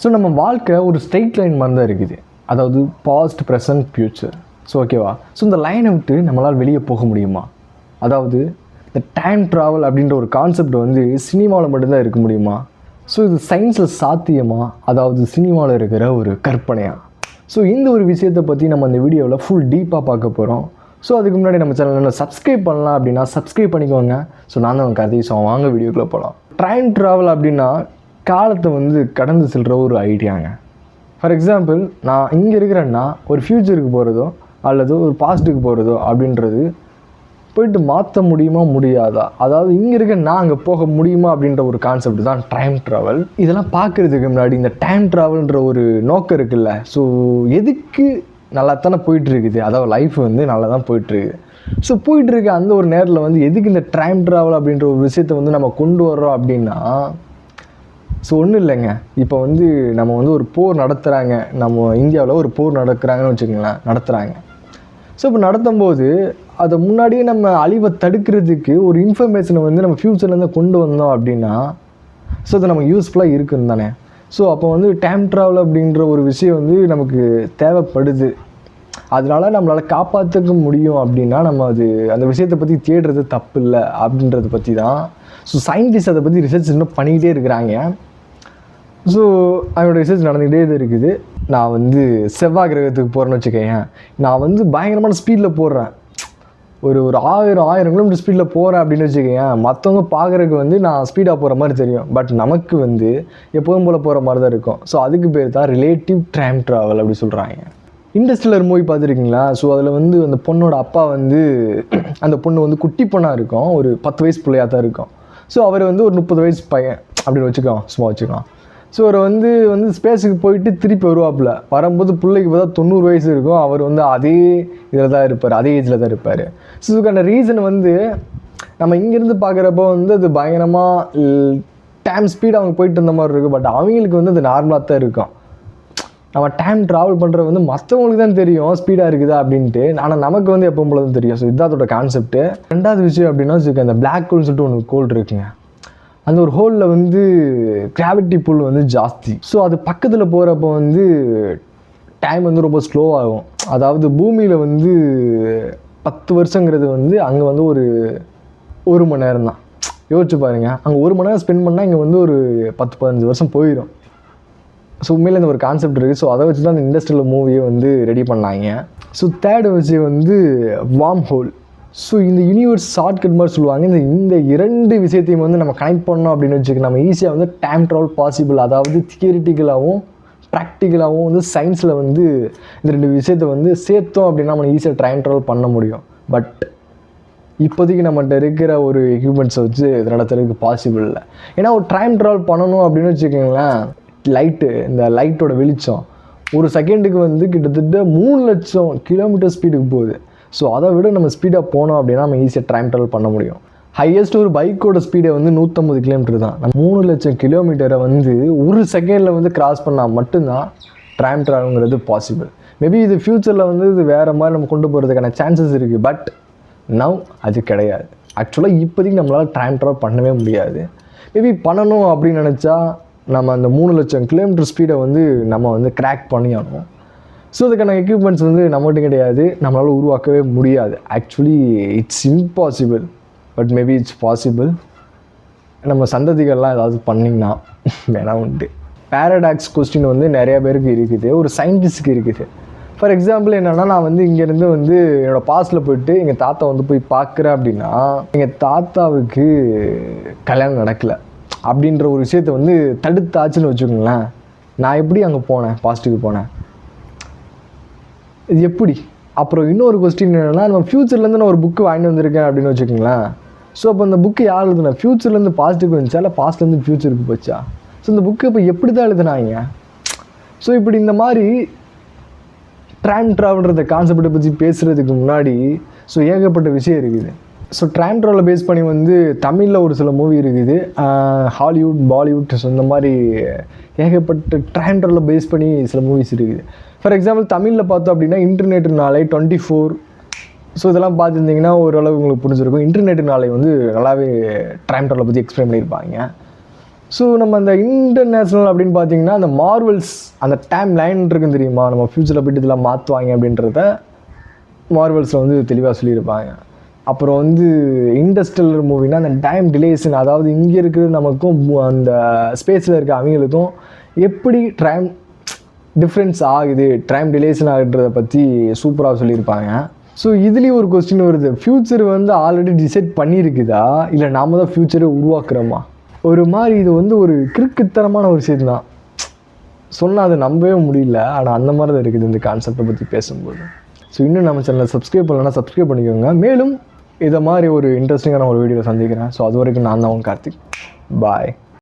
So நம்ம வாழ்க்கை ஒரு ஸ்ட்ரெயிட் லைன் மாதிரி தான் இருக்குது. அதாவது பாஸ்ட் ப்ரெசன்ட் ஃப்யூச்சர் ஸோ ஓகேவா ஸோ இந்த லைனை விட்டு நம்மளால் வெளியே போக முடியுமா? அதாவது இந்த டைம் ட்ராவல் அப்படின்ற ஒரு கான்செப்ட் வந்து சினிமாவில் மட்டும்தான் இருக்க முடியுமா? ஸோ இது சயின்ஸில் சாத்தியமா? அதாவது சினிமாவில் இருக்கிற ஒரு கற்பனையா? ஸோ இந்த ஒரு விஷயத்தை பற்றி நம்ம அந்த வீடியோவில் ஃபுல் டீப்பாக பார்க்க போகிறோம் ஸோ அதுக்கு முன்னாடி நம்ம சேனலில் சப்ஸ்கிரைப் பண்ணலாம் அப்படின்னா சப்ஸ்கிரைப் பண்ணிக்கோங்க. ஸோ நான் தான் கதை ஸோ வாங்க வீடியோக்குள்ளே போகலாம் டைம் ட்ராவல் அப்படின்னா காலத்தை வந்து கடந்து செல்கிற ஒரு ஐடியாங்க. ஃபார் எக்ஸாம்பிள் நான் இங்கே இருக்கிறேன்னா ஒரு ஃப்யூச்சருக்கு போகிறதோ அல்லது ஒரு பாஸ்ட்டுக்கு போகிறதோ அப்படின்றது போயிட்டு மாற்ற முடியுமா முடியாதா? அதாவது இங்கே இருக்க நான் அங்கே போக முடியுமா அப்படின்ற ஒரு கான்செப்ட் தான் டைம் ட்ராவல் இதெல்லாம் பார்க்குறதுக்கு முன்னாடி இந்த டைம் ட்ராவல்ன்ற ஒரு நோக்கம் இருக்குல்ல. ஸோ எதுக்கு நல்லா தானே போயிட்டுருக்குது? அதாவது லைஃப் வந்து நல்லா தான் போயிட்டுருக்குது ஸோ போயிட்டுருக்க அந்த ஒரு நேரத்தில் வந்து எதுக்கு இந்த டைம் ட்ராவல் அப்படின்ற ஒரு விஷயத்தை வந்து நம்ம கொண்டு வர்றோம் அப்படின்னா ஸோ ஒன்றும் இல்லைங்க. இப்போ வந்து நம்ம வந்து ஒரு போர் நடத்துகிறாங்க நம்ம இந்தியாவில் ஒரு போர் நடக்கிறாங்கன்னு வச்சுக்கோங்களேன் நடத்துகிறாங்க ஸோ இப்போ நடத்தும்போது அதை முன்னாடியே நம்ம அழிவை தடுக்கிறதுக்கு ஒரு இன்ஃபர்மேஷனை வந்து நம்ம ஃப்யூச்சர்லேருந்து கொண்டு வந்தோம் அப்படின்னா ஸோ அது நமக்கு யூஸ்ஃபுல்லாக இருக்குன்னு தானே. ஸோ அப்போ வந்து டைம் ட்ராவல் அப்படின்ற ஒரு விஷயம் வந்து நமக்கு தேவைப்படுது. அதனால் நம்மளால் காப்பாற்றுக்க முடியும் அப்படின்னா நம்ம அது அந்த விஷயத்தை பற்றி தேடுறது தப்பு இல்லை அப்படின்றத பற்றி தான் ஸோ சயின்டிஸ்ட் அதை பற்றி ரிசர்ச் இன்னும் பண்ணிக்கிட்டே இருக்கிறாங்க. ஸோ அவனோட ரிசர்ச் நடந்துக்கிட்டே தான் இருக்குது. நான் வந்து செவ்வாய் கிரகத்துக்கு போகிறேன்னு வச்சுக்கேன் நான் வந்து பயங்கரமான ஸ்பீடில் போடுறேன் ஒரு ஒரு ஆயிரம் ஆயிரம் கிலோமீட்டர் ஸ்பீடில் போகிறேன் அப்படின்னு வச்சுக்கேன் மற்றவங்க பார்க்குறதுக்கு வந்து நான் ஸ்பீடாக போகிற மாதிரி தெரியும். பட் நமக்கு வந்து எப்போதும் போல் போகிற மாதிரி தான் இருக்கும். ஸோ அதுக்கு பேர் தான் ரிலேட்டிவ் டைம் ட்ராவல் அப்படி சொல்கிறாங்க இண்டஸ்ட்ரியலர் மூவி பார்த்துருக்கீங்களா? ஸோ அதில் வந்து அந்த பொண்ணோட அப்பா வந்து அந்த பொண்ணு வந்து குட்டி பொண்ணாக இருக்கும். ஒரு பத்து வயசு பிள்ளையாக தான் இருக்கும். ஸோ அவர் வந்து ஒரு முப்பது வயசு பையன் அப்படின்னு வச்சுக்கோம் சும்மா வச்சுக்கலாம் ஸோ அவர் வந்து வந்து ஸ்பேஸுக்கு போயிட்டு திருப்பி வருவாப்புல. வரும்போது பிள்ளைக்கு பார்த்தா தொண்ணூறு வயசு இருக்கும். அவர் வந்து அதே இதில் தான் இருப்பார். அதே ஏஜில் தான் இருப்பார். ஸோ இதுக்கான ரீசன் வந்து நம்ம இங்கேருந்து பார்க்குறப்போ வந்து அது பயங்கரமாக டைம் ஸ்பீட் அவங்க போயிட்டு இருந்த மாதிரி இருக்கும் பட் அவங்களுக்கு வந்து அது நார்மலாக தான் இருக்கும். நம்ம டைம் ட்ராவல் பண்ணுறது வந்து மற்றவங்களுக்கு தான் தெரியும். ஸ்பீடாக இருக்குதா அப்படின்ட்டு. ஆனால் நமக்கு வந்து எப்போ போல தான் தெரியும். ஸோ இதுதான் அதோட கான்செப்ட்டு ரெண்டாவது விஷயம் அப்படின்னா வச்சுக்கோங்க அந்த பிளாக் ஹோல்னு சொல்லிட்டு ஒன்று கோல் இருக்குங்க. அந்த ஒரு ஹோலில் வந்து கிராவிட்டி புல் வந்து ஜாஸ்தி. ஸோ அது பக்கத்தில் போகிறப்போ வந்து டைம் வந்து ரொம்ப ஸ்லோ ஆகும். அதாவது பூமியில் வந்து பத்து வருஷங்கிறது வந்து அங்கே வந்து ஒரு ஒரு மணி நேரம் தான். யோசிச்சு பாருங்கள் அங்கே ஒரு மணி நேரம் ஸ்பெண்ட் பண்ணால் இங்கே வந்து ஒரு பத்து பதினஞ்சு வருஷம் போயிடும் ஸோ உண்மையில் இந்த ஒரு கான்செப்ட் இருக்குது ஸோ அதை வச்சு தான் அந்த இண்டஸ்ட்ரியல் மூவியை வந்து ரெடி பண்ணாங்க. ஸோ தேர்டு வச்சு வந்து வார்ம் ஹோல் ஸோ இந்த யூனிவர்ஸ் ஷார்ட்கட் மாதிரி சொல்லுவாங்க. இந்த இந்த இரண்டு விஷயத்தையும் வந்து நம்ம கனெக்ட் பண்ணோம் அப்படின்னு வச்சுக்க நம்ம ஈஸியாக வந்து டைம் ட்ராவல் பாசிபிள் அதாவது தியரிட்டிக்கலாகவும் ப்ராக்டிக்கலாகவும் வந்து சயின்ஸில் வந்து இந்த ரெண்டு விஷயத்தை வந்து சேர்த்தோம் அப்படின்னா நம்ம ஈஸியாக டைம் ட்ராவல் பண்ண முடியும். பட் இப்போதைக்கு நம்மகிட்ட இருக்கிற ஒரு எக்யூப்மெண்ட்ஸை வச்சு இது நடத்துறதுக்கு பாசிபிள் இல்லை. ஏன்னா ஒரு டைம் ட்ராவல் பண்ணணும் அப்படின்னு வச்சுக்கோங்களேன் லைட்டு இந்த லைட்டோட வெளிச்சம் ஒரு செகண்டுக்கு வந்து கிட்டத்தட்ட மூணு லட்சம் கிலோமீட்டர் ஸ்பீடுக்கு போகுது. ஸோ அதை விட நம்ம ஸ்பீடாக போனோம் அப்படின்னா நம்ம ஈஸியாக டைம் ட்ராவல் பண்ண முடியும். ஹையஸ்ட் ஒரு பைக்கோட ஸ்பீடை வந்து நூற்றம்பது கிலோமீட்டர் தான். நம்ம மூணு லட்சம் கிலோமீட்டரை வந்து ஒரு செகண்டில் வந்து கிராஸ் பண்ணால் மட்டும்தான் டைம் ட்ராவலுங்கிறது பாசிபிள் மேபி இது ஃப்யூச்சரில் வந்து இது வேறு மாதிரி நம்ம கொண்டு போகிறதுக்கான சான்சஸ் இருக்குது பட் நவ் அது கிடையாது. ஆக்சுவலாக இப்போதைக்கு நம்மளால் டைம் ட்ராவல் பண்ணவே முடியாது. மேபி பண்ணணும் அப்படின்னு நினச்சா நம்ம அந்த மூணு லட்சம் கிலோமீட்டர் ஸ்பீடை வந்து நம்ம வந்து கிராக் பண்ணி ஆகணும் ஸோ அதுக்கான எக்யூப்மெண்ட்ஸ் வந்து நம்மகிட்ட கிடையாது. நம்மளால் உருவாக்கவே முடியாது. Actually it's impossible but maybe it's possible நம்ம சந்ததிகள்லாம் ஏதாவது பண்ணிங்கன்னா வேணா உண்டு. பேரடாக்ஸ் கொஸ்டின் வந்து நிறையா பேருக்கு இருக்குது. ஒரு சயின்டிஸ்ட்க்கு இருக்குது. ஃபார் எக்ஸாம்பிள் என்னென்னா நான் வந்து இங்கேருந்து வந்து என்னோடய பாஸ்டில் போயிட்டு எங்கள் தாத்தா வந்து போய் பார்க்குறேன் அப்படின்னா எங்கள் தாத்தாவுக்கு கல்யாணம் நடக்கலை. அப்படின்ற ஒரு விஷயத்த வந்து தடுத்தாச்சுன்னு வச்சுக்கோங்களேன். நான் எப்படி அங்கே போனேன்? பாஸ்ட்டுக்கு போனேன். இது எப்படி? அப்புறம் இன்னொரு கொஸ்டின் என்னென்னா நம்ம ஃப்யூச்சர்லேருந்து நான் ஒரு புக்கு வாங்கிட்டு வந்திருக்கேன் அப்படின்னு வச்சுக்கோங்களேன். ஸோ அப்போ அந்த புக்கு யார் எழுதுனா? ஃப்யூச்சர்லேருந்து பாசிட்டிவ் வந்துச்சா இல்லை பாஸ்ட்லேருந்து ஃப்யூச்சருக்கு போச்சா? ஸோ இந்த புக்கு இப்போ எப்படி தான் எழுதுனாங்க? ஸோ இப்படி இந்த மாதிரி ட்ரைம் ட்ராவல்ன்ற கான்செப்டை பற்றி பேசுகிறதுக்கு முன்னாடி ஸோ ஏகப்பட்ட விஷயம் இருக்குது. ஸோ ட்ரைம் ட்ராவலை பேஸ் பண்ணி வந்து தமிழில் ஒரு சில மூவி இருக்குது. ஹாலிவுட் பாலிவுட் ஸோ இந்த மாதிரி ஏகப்பட்ட ட்ரைம் ட்ராவலை பேஸ் பண்ணி சில மூவிஸ் இருக்குது. ஃபார் எக்ஸாம்பிள் தமிழில் பார்த்தோம் அப்படின்னா இன்டர்நெட் நாளை டுவெண்ட்டி ஃபோர் ஸோ இதெல்லாம் பார்த்துருந்தீங்கன்னா ஓரளவு உங்களுக்கு புரிஞ்சிருக்கும். இன்டர்நெட் நாளை வந்து நல்லாவே ட்ரைம் ட்ராவலை பற்றி எக்ஸ்பிளைன் பண்ணியிருப்பாங்க. ஸோ நம்ம அந்த இன்டர்நேஷ்னல் அப்படின்னு பார்த்தீங்கன்னா அந்த மார்வல்ஸ் அந்த டைம் லைன் இருக்குன்னு தெரியுமா? நம்ம ஃப்யூச்சரில் போயிட்டு இதெல்லாம் மாற்றுவாங்க அப்படின்றத மார்வல்ஸில் வந்து தெளிவாக சொல்லியிருப்பாங்க. அப்புறம் வந்து இண்டஸ்ட்ரியல் மூவினா அந்த டைம் டிலேஷன் அதாவது இங்கே இருக்கிற நமக்கும் அந்த ஸ்பேஸில் இருக்க அவங்களுக்கும் எப்படி டைம் டிஃப்ரென்ஸ் ஆகுது டைம் டிலேஷன் ஆகுன்றதை பற்றி சூப்பராக சொல்லியிருப்பாங்க. ஸோ இதுலேயும் ஒரு கொஸ்டின் வருது. ஃப்யூச்சர் வந்து ஆல்ரெடி டிசைட் பண்ணியிருக்குதா இல்லை நாம தான் ஃப்யூச்சரை உருவாக்குறோமா? ஒரு மாதிரி இது வந்து ஒரு கிறுக்குத்தனமான ஒரு விஷயம் தான். சொன்னால் அதை நம்பவே முடியல. ஆனால் அந்த மாதிரி தான் இருக்குது இந்த கான்செப்டை பற்றி பேசும்போது. ஸோ இன்னும் நம்ம சேனலை சப்ஸ்கிரைப் பண்ணலன்னா சப்ஸ்கிரைப் பண்ணிக்கோங்க. மேலும் இதை மாதிரி ஒரு இன்ட்ரெஸ்டிங்கான ஒரு வீடியோ சந்திக்கிறேன். ஸோ அது வரைக்கும் நான் தான் உன் கார்த்திக். பாய்